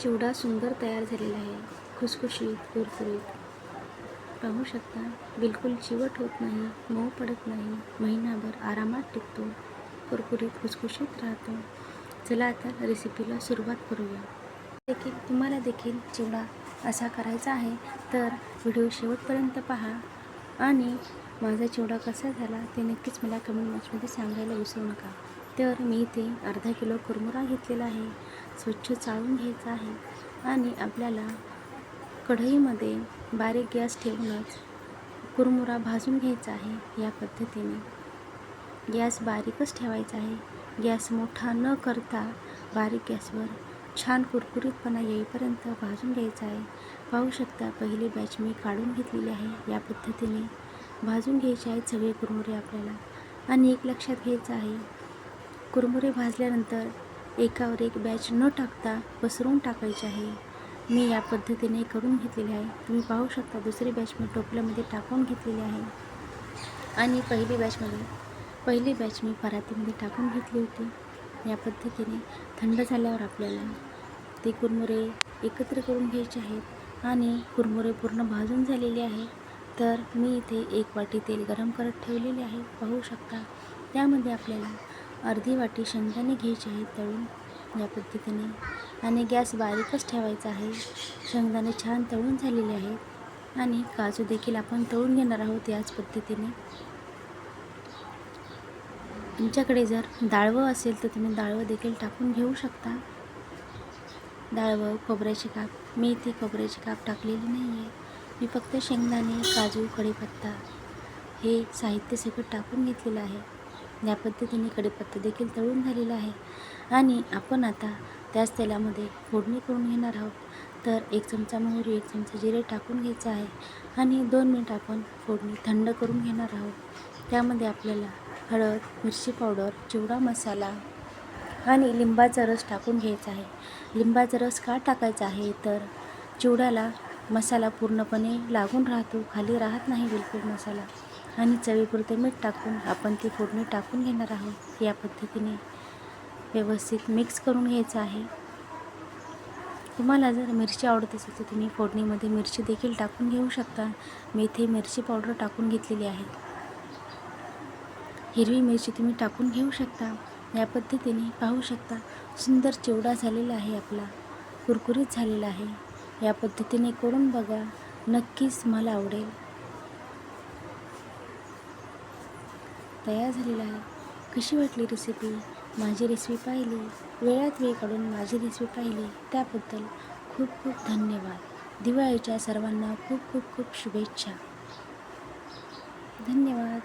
चिवडा सुंदर तयार झालेला आहे. खुसखुशीत कुरकुरीत. पाहू शकता बिलकुल चिवट होत नाही मऊ पडत नाही महिनाभर आरामात टिकतो कुरकुरीत खुसखुशीत राहतो. चला आता रेसिपीला सुरुवात करूया. देखील तुम्हाला देखील चिवडा असा करायचा आहे तर व्हिडिओ शेवटपर्यंत पहा. आणि माझा चिवडा कसा झाला ते नक्कीच मला कमेंट बॉक्समध्ये सांगायला विसरू नका. तर मी इथे अर्धा किलो कुरमुरा घेतलेला आहे. स्वच्छ चाळून घ्यायचा आहे आणि आपल्याला कढईमध्ये बारीक गॅस ठेवूनच कुरमुरा भाजून घ्यायचा आहे या पद्धतीने. गॅस बारीकच ठेवायचा आहे. गॅस मोठा न करता बारीक गॅसवर छान कुरकुरीतपणा येईपर्यंत भाजून घ्यायचा आहे. पाहू शकता पहिली बॅच मी काढून घेतलेली आहे. या पद्धतीने भाजून घ्यायचे आहेत सगळे कुरमुरे आपल्याला. आणि एक लक्षात घ्यायचं आहे कुरमुरे भाजल्यानंतर एकावर एक बॅच न टाकता पसरून टाकायचे आहे. मी या पद्धतीने करून घेतलेली आहे. तुम्ही पाहू शकता दुसरी बॅच मी टोपल्यामध्ये टाकून घेतलेली आहे. आणि पहिली बॅचमध्ये पहिली बॅच मी परातीमध्ये टाकून घेतली होती. या पद्धतीने थंड झाल्यावर आपल्याला ते कुरमुरे एकत्र करून घ्यायचे आहेत आणि कुरमुरे पूर्ण भाजून झालेले आहे. तर मी इथे एक वाटी तेल गरम करत ठेवलेले आहे. पाहू शकता त्यामध्ये आपल्याला अर्धी वाटी शेंगदाणे घ्यायचे आहे तळून या पद्धतीने. आणि गॅस बारीकच ठेवायचा आहे. शेंगदाणे छान तळून झालेले आहेत. आणि काजू देखील आपण तळून घेणार आहोत याच पद्धतीने. तुमच्याकडे जर डाळवं असेल तर तुम्ही डाळवं देखील टाकून घेऊ शकता. डाळवं खोबऱ्याचे काप. मी इथे खोबऱ्याचे काप टाकलेली नाही आहे मी फक्त शेंगदाणे काजू कढीपत्ता हे साहित्य सगळं टाकून घेतलेलं आहे. या पद्धतीने कढीपत्ता देखील तळून झालेला आहे. आणि आपण आता त्याच तेलामध्ये फोडणी करून घेणार आहोत. तर एक चमचा मोहरी एक चमचा जिरे टाकून घ्यायचं आहे. आणि दोन मिनिट आपण फोडणी थंड करून घेणार आहोत. त्यामध्ये आपल्याला हळद मिरची पावडर चिवडा मसाला आणि लिंबाचा रस टाकून घ्यायचा आहे. लिंबाचा रस का टाकायचा आहे? तर चिवड्याला मसाला पूर्णपणे लागून राहतो खाली राहत नाही बिलकुल मसाला. आणि चवीपुरते मीठ टाकून आपण ती फोडणी टाकून घेणार आहोत या पद्धतीने. व्यवस्थित मिक्स करून घ्यायचं आहे. तुम्हाला जर मिरची आवडत असेल तर तुम्ही फोडणीमध्ये मिरची देखील टाकून घेऊ शकता. मी इथे मिरची पावडर टाकून घेतलेली आहे. हिरवी मिरची तुम्ही टाकून घेऊ शकता. या पद्धतीने पाहू शकता. सुंदर चिवडा झालेला आहे आपला. कुरकुरीत झालेला आहे. या पद्धतीने करून बघा. नक्कीच मला आवडेल. तयार झालेला आहे. कशी वाटली रेसिपी माझी रेसिपी पाहिली. वेळात वेळ काढून माझी रेसिपी पाहिली. त्याबद्दल खूप खूप धन्यवाद. दिवाळीच्या सर्वांना खूप खूप खूप शुभेच्छा. धन्यवाद.